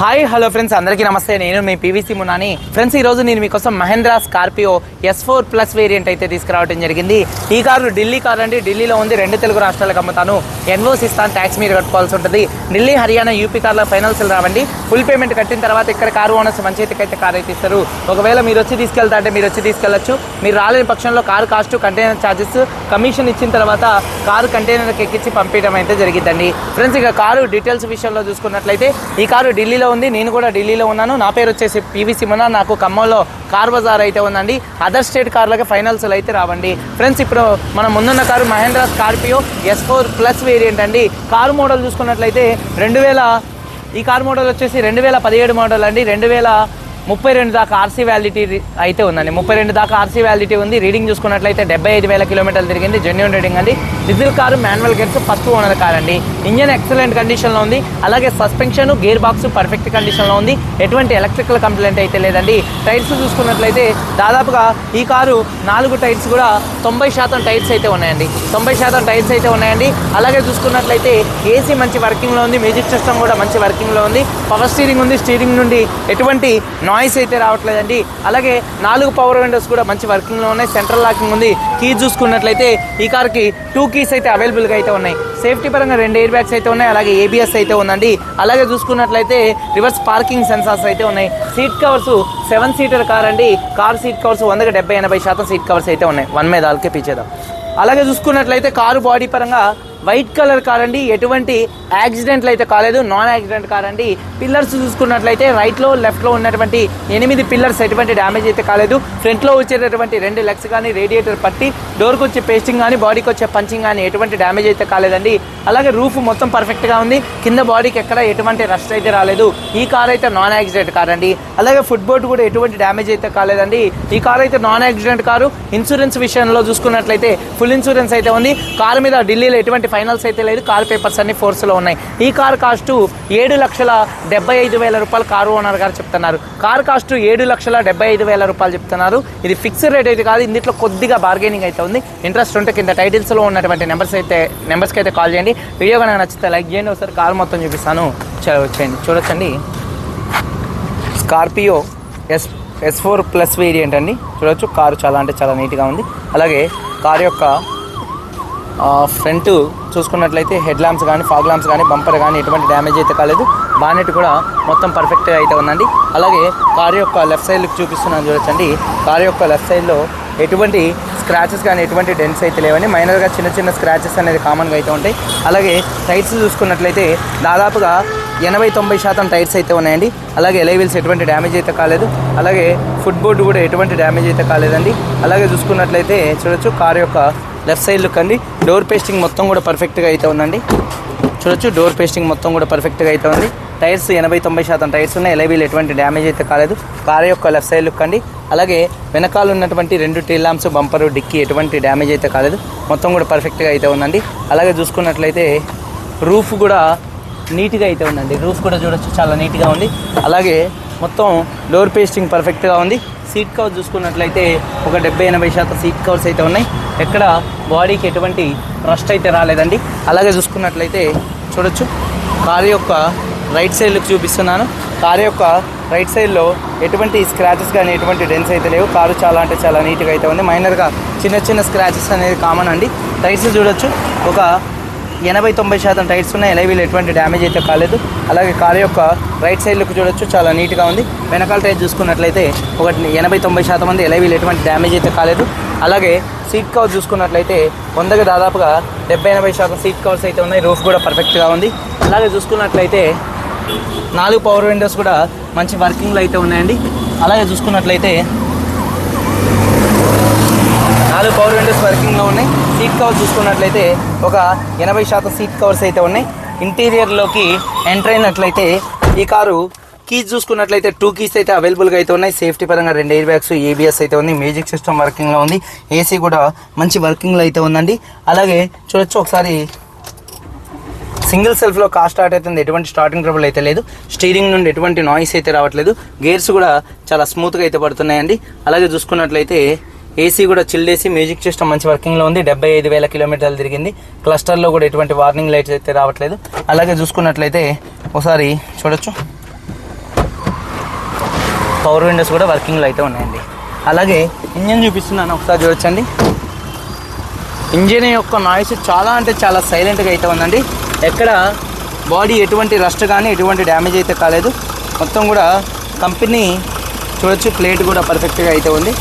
Hi hello friends అందరికీ నమస్తే. నేను మీ పీవీసీ మునాని ఫ్రెండ్స్ ఈ రోజు నేను మీకోసం Mahindra Scorpio S four plus variant అయితే తీసుకురావడం జరిగింది. ఈ కారు ఢిల్లీ కారు అండి. ఢిల్లీలో ఉంది. రెండు తెలుగు రాష్ట్రాలకు అమ్ముతాను. ఎన్ఓస్ ఇస్తాను ట్యాక్స్ మీరు కట్టుకోవాల్సి ఉంటుంది. ఢిల్లీ హర్యానా యూపీ కార్లో ఫైనల్స్ రావండి. ఫుల్ పేమెంట్ కట్టిన తర్వాత ఇక్కడ కారు ఓనర్స్ మంచి అయితే కార్ అయితే ఇస్తారు. ఒకవేళ మీరు వచ్చి తీసుకెళ్తా అంటే మీరు వచ్చి తీసుకెళ్ళొచ్చు మీరు రాలేని పక్షంలో car cost container charges commission ఇచ్చిన తర్వాత కారు కంటైనర్కి ఎక్కించి పంపించడం అయితే జరిగిందండి ఫ్రెండ్స్ ఇక కారు డీటెయిల్స్ విషయంలో చూసుకున్నట్లయితే ఈ కారు ఢిల్లీలో ఉంది. నేను కూడా ఢిల్లీలో ఉన్నాను. నా పేరు వచ్చేసి పివి సిమన. నాకు ఖమ్మంలో కార్ బజార్ అయితే ఉందండి. అదర్ స్టేట్ కార్లకి ఫైనల్స్ అయితే రావండి. ఫ్రెండ్స్ ఇప్పుడు మనం ముందున్న car Mahindra Scorpio S four plus variant అండి. కారు మోడల్ చూసుకున్నట్లయితే రెండు వేల ఈ కార్ మోడల్ వచ్చేసి రెండు వేల పదిహేడు మోడల్ అండి. రెండు వేల ముప్పై రెండు దాకా ఆర్సీ వ్యాలిడిటీ అయితే ఉందండి. ముప్పై రెండు దాకా ఆర్సీ వ్యాలిడిటీ ఉంది. రీడింగ్ చూసుకున్నట్లయితే డెబ్బై ఐదు వేల కిలోమీటర్లు తిరిగింది. జెన్యున్ రీడింగ్ అండి. Diesel car manual gears first owner car అండి. ఇంజన్ ఎక్సలెంట్ కండిషన్లో ఉంది. అలాగే సస్పెన్షన్ గేర్ బాక్స్ పర్ఫెక్ట్ కండిషన్లో ఉంది. ఎటువంటి ఎలక్ట్రికల్ కంప్లైంట్ అయితే లేదండి. టైర్స్ చూసుకున్నట్లయితే దాదాపుగా ఈ కారు నాలుగు టైర్స్ కూడా తొంభై శాతం టైర్స్ అయితే ఉన్నాయండి. తొంభై శాతం టైర్స్ అయితే ఉన్నాయండి. అలాగే చూసుకున్నట్లయితే ఏసీ మంచి వర్కింగ్లో ఉంది. మ్యూజిక్ సిస్టమ్ కూడా మంచి వర్కింగ్లో ఉంది. పవర్ స్టీరింగ్ ఉంది. స్టీరింగ్ నుండి ఎటువంటి నాన్ నాయిస్ అయితే రావట్లేదండి. అలాగే నాలుగు పవర్ విండోస్ కూడా మంచి వర్కింగ్లో ఉన్నాయి సెంట్రల్ లాకింగ్ ఉంది. కీ చూసుకున్నట్లయితే ఈ కార్కి టూ కీస్ అయితే అవైలబుల్గా అయితే ఉన్నాయి. సేఫ్టీ పరంగా రెండు ఎయిర్ బ్యాగ్స్ అయితే ఉన్నాయి అలాగే ఏబిఎస్ అయితే ఉందండి. అలాగే చూసుకున్నట్లయితే రివర్స్ పార్కింగ్ సెన్సార్స్ అయితే ఉన్నాయి. Seat covers seven seater car అండి. కార్ సీట్ కవర్స్ వందకి డెబ్బై ఎనభై శాతం సీట్ కవర్స్ అయితే ఉన్నాయి. వన్ మీద ఆల్కే పీచేద్దాం. అలాగే చూసుకున్నట్లయితే కారు బాడీ పరంగా వైట్ కలర్ కార్ అండి ఎటువంటి యాక్సిడెంట్లు అయితే కాలేదు. నాన్ యాక్సిడెంట్ కార్ అండి పిల్లర్స్ చూసుకున్నట్లయితే రైట్లో లెఫ్ట్లో ఉన్నటువంటి ఎనిమిది పిల్లర్స్ ఎటువంటి డ్యామేజ్ అయితే కాలేదు. ఫ్రంట్లో వచ్చేటటువంటి రెండు లెగ్స్ కానీ రేడియేటర్ పట్టి డోర్కి వచ్చే పేస్టింగ్ కానీ బాడీకి వచ్చే పంచింగ్ కానీ ఎటువంటి డ్యామేజ్ అయితే కాలేదండి. అలాగే రూఫ్ మొత్తం పర్ఫెక్ట్గా ఉంది. కింద బాడీకి ఎక్కడ ఎటువంటి రస్ట్ అయితే రాలేదు. ఈ కార్ అయితే నాన్ యాక్సిడెంట్ కార్ అండి అలాగే ఫుట్ బోర్డ్ కూడా ఎటువంటి డ్యామేజ్ అయితే కాలేదండి. ఈ కార్ అయితే నాన్ యాక్సిడెంట్ కారు. ఇన్సూరెన్స్ విషయంలో చూసుకున్నట్లయితే ఫుల్ ఇన్సూరెన్స్ అయితే ఉంది. కార్ మీద ఢిల్లీలో ఎటువంటి ఫైనల్స్ అయితే లేదు. కార్ పేపర్స్ అన్ని ఫోర్స్లో ఉన్నాయి. ఈ కార్ కాస్ట్ ఏడు లక్షల డెబ్బై ఐదు వేల రూపాయలు కారు ఓనర్ గారు చెప్తున్నారు. కార్ కాస్ట్ ఏడు లక్షల డెబ్బై ఐదు వేల రూపాయలు చెప్తున్నారు. ఇది ఫిక్స్డ్ రేట్ అయితే కాదు. ఇందులో కొద్దిగా బార్గెనింగ్ అయితే ఉంది. ఇంట్రెస్ట్ ఉంటే కింద టైటిల్స్లో ఉన్నటువంటి నెంబర్స్ అయితే నెంబర్స్కి అయితే కాల్ చేయండి. వీడియో కనుక నచ్చితే లైక్ చేయండి. ఒకసారి కార్ మొత్తం చూపిస్తాను. వచ్చేయండి చూడొచ్చండి. Scorpio S S four plus variant అండి. చూడొచ్చు. కారు చాలా అంటే చాలా నీట్గా ఉంది. అలాగే కారు యొక్క ఫ్రంట్ చూసుకున్నట్లయితే హెడ్ ల్యాంప్స్ కానీ ఫాగ్ ల్యాంప్స్ కానీ బంపర్ కానీ ఎటువంటి డ్యామేజ్ అయితే కాలేదు. బానెట్ కూడా మొత్తం పర్ఫెక్ట్గా అయితే ఉందండి. అలాగే కారు యొక్క లెఫ్ట్ సైడ్ చూపిస్తున్నాను చూడొచ్చండి. కారు యొక్క లెఫ్ట్ సైడ్లో ఎటువంటి స్క్రాచెస్ కానీ ఎటువంటి డెన్స్ అయితే లేవండి. మైనర్గా చిన్న చిన్న స్క్రాచెస్ అనేది కామన్గా అయితే ఉంటాయి. అలాగే టైర్స్ చూసుకున్నట్లయితే దాదాపుగా ఎనభై తొంభై శాతం టైర్స్ అయితే ఉన్నాయండి. అలాగే ఎలైవిల్స్ ఎటువంటి డ్యామేజ్ అయితే కాలేదు. అలాగే ఫుట్ బోర్డు కూడా ఎటువంటి డ్యామేజ్ అయితే కాలేదండి. అలాగే చూసుకున్నట్లయితే చూడొచ్చు కార్ యొక్క లెఫ్ట్ సైడ్ లుక్ అండి. డోర్ పేస్టింగ్ మొత్తం కూడా పర్ఫెక్ట్గా అయితే ఉందండి. చూడొచ్చు డోర్ పేస్టింగ్ మొత్తం కూడా పర్ఫెక్ట్గా అయితే ఉంది. టైర్స్ ఎనభై తొంభై శాతం టైర్స్ ఉన్నాయి. ఎలైబీలు ఎటువంటి డ్యామేజ్ అయితే కాలేదు. కార్ యొక్క లెఫ్ట్ సైడ్ లుక్ అండి. అలాగే వెనకాల ఉన్నటువంటి రెండు టీ లాంప్స్ బంపర్ డిక్కీ ఎటువంటి డ్యామేజ్ అయితే కాలేదు. మొత్తం కూడా పర్ఫెక్ట్గా అయితే ఉందండి. అలాగే చూసుకున్నట్లయితే రూఫ్ కూడా నీట్గా అయితే ఉందండి. రూఫ్ కూడా చూడొచ్చు చాలా నీట్గా ఉంది. అలాగే మొత్తం డోర్ పేస్టింగ్ పర్ఫెక్ట్గా ఉంది. సీట్ కవర్ చూసుకున్నట్లయితే ఒక డెబ్బై ఎనభై శాతం సీట్ కవర్స్ అయితే ఉన్నాయి. ఎక్కడ బాడీకి ఎటువంటి రస్ట్ అయితే రాలేదండి. అలాగే చూసుకున్నట్లయితే చూడొచ్చు. కారు యొక్క రైట్ సైడ్ చూపిస్తున్నాను. కారు యొక్క రైట్ సైడ్లో ఎటువంటి స్క్రాచెస్ కానీ ఎటువంటి డెన్స్ అయితే లేవు. కారు చాలా అంటే చాలా నీట్గా అయితే ఉంది. మైనర్గా చిన్న చిన్న స్క్రాచెస్ అనేది కామన్ అండి. టైర్స్ చూడొచ్చు. ఒక ఎనభై తొంభై శాతం టైర్స్ ఉన్నాయి. ఎలైవీలు ఎటువంటి డ్యామేజ్ అయితే కాలేదు. అలాగే కారు యొక్క రైట్ సైడ్ లుక్ చూడొచ్చు. చాలా నీట్గా ఉంది. వెనకాల టైర్ చూసుకున్నట్లయితే ఒకటి ఎనభై తొంభై శాతం మంది ఎలైవీలు ఎటువంటి డ్యామేజ్ అయితే కాలేదు. అలాగే సీట్ కవర్ చూసుకున్నట్లయితే వందకి దాదాపుగా డెబ్బై ఎనభై శాతం సీట్ కవర్స్ అయితే ఉన్నాయి. రూఫ్ కూడా పర్ఫెక్ట్గా ఉంది. అలాగే చూసుకున్నట్లయితే నాలుగు పవర్ విండోస్ కూడా మంచి వర్కింగ్లో అయితే ఉన్నాయండి. అలాగే చూసుకున్నట్లయితే నాలుగు పవర్ విండోస్ వర్కింగ్లో ఉన్నాయి. సీట్ కవర్ చూసుకున్నట్లయితే ఒక ఎనభై శాతం సీట్ కవర్స్ అయితే ఉన్నాయి. ఇంటీరియర్లోకి ఎంటర్ అయినట్లయితే ఈ కారు కీస్ చూసుకున్నట్లయితే టూ కీస్ అయితే అవైలబుల్గా అయితే ఉన్నాయి. సేఫ్టీ పరంగా రెండు ఎయిర్ బ్యాగ్స్ ఏబిఎస్ అయితే ఉంది. మ్యూజిక్ సిస్టమ్ వర్కింగ్లో ఉంది. ఏసీ కూడా మంచి వర్కింగ్లో అయితే ఉందండి. అలాగే చూడొచ్చు ఒకసారి. సింగిల్ సెల్ఫ్లో కార్ స్టార్ట్ అవుతుంది. ఎటువంటి స్టార్టింగ్ ట్రబుల్ అయితే లేదు. స్టీరింగ్ నుండి ఎటువంటి నాయిస్ అయితే రావట్లేదు. గేర్స్ కూడా చాలా స్మూత్గా అయితే పడుతున్నాయండి. అలాగే చూసుకున్నట్లయితే ఏసీ కూడా చిల్డ్ ఏసీ మ్యూజిక్ సిస్టమ్ మంచి వర్కింగ్లో ఉంది. డెబ్బై ఐదు వేల కిలోమీటర్లు తిరిగింది. క్లస్టర్లో కూడా ఎటువంటి వార్నింగ్ లైట్స్ అయితే రావట్లేదు. అలాగే చూసుకున్నట్లయితే ఒకసారి చూడొచ్చు. పవర్ విండోస్ కూడా వర్కింగ్లో అయితే ఉన్నాయండి. అలాగే ఇంజన్ చూపిస్తున్నాను. ఒకసారి చూడొచ్చండి. ఇంజిన్ యొక్క నాయిస్ చాలా అంటే చాలా సైలెంట్గా అయితే ఉందండి. ఎక్కడ బాడీ ఎటువంటి రస్ట్ కానీ ఎటువంటి డ్యామేజ్ అయితే కాలేదు. మొత్తం కూడా కంపెనీ చూడొచ్చు. ప్లేట్ కూడా పర్ఫెక్ట్గా అయితే ఉంది.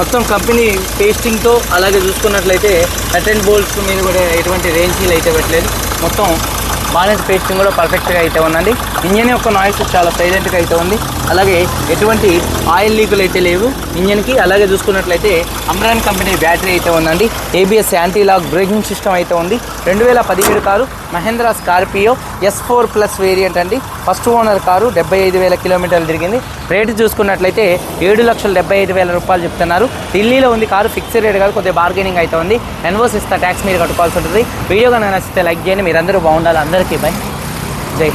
మొత్తం కంపెనీ పేస్టింగ్తో అలాగే చూసుకున్నట్లయితే అటెండ్ బోల్ట్స్ మీద కూడా ఎటువంటి రేంజీలు అయితే పెట్టలేదు. మొత్తం బాలెన్స్ పేస్టింగ్ కూడా పర్ఫెక్ట్గా అయితే ఉందండి. ఇంజన్ యొక్క నాయిస్ చాలా సైలెంట్గా అయితే ఉంది. అలాగే ఎటువంటి ఆయిల్ లీకులు అయితే లేవు. ఇంజన్కి అలాగే చూసుకున్నట్లయితే అమ్రాన్ కంపెనీ బ్యాటరీ అయితే ఉందండి. ABS anti lock braking system అయితే ఉంది. రెండు వేల పదిహేడు car Mahindra Scorpio S four plus variant అండి. ఫస్ట్ ఓనర్ కారు డెబ్బై ఐదు వేల కిలోమీటర్లు తిరిగింది. రేటు చూసుకున్నట్లయితే ఏడు లక్షల డెబ్బై ఐదు వేల రూపాయలు చెప్తున్నారు. ఢిల్లీలో ఉంది కారు ఫిక్స్డ్ రేట్ కాదు కొద్దిగా బార్గెనింగ్ అయితే ఉంది. ఎన్వోస్ ఇస్తా ట్యాక్స్ మీరు కట్టుకోవాల్సి ఉంటుంది. వీడియో కనుక నచ్చితే లైక్ చేయండి. మీరందరూ బాగుండాలి. అందరికీ బై. జై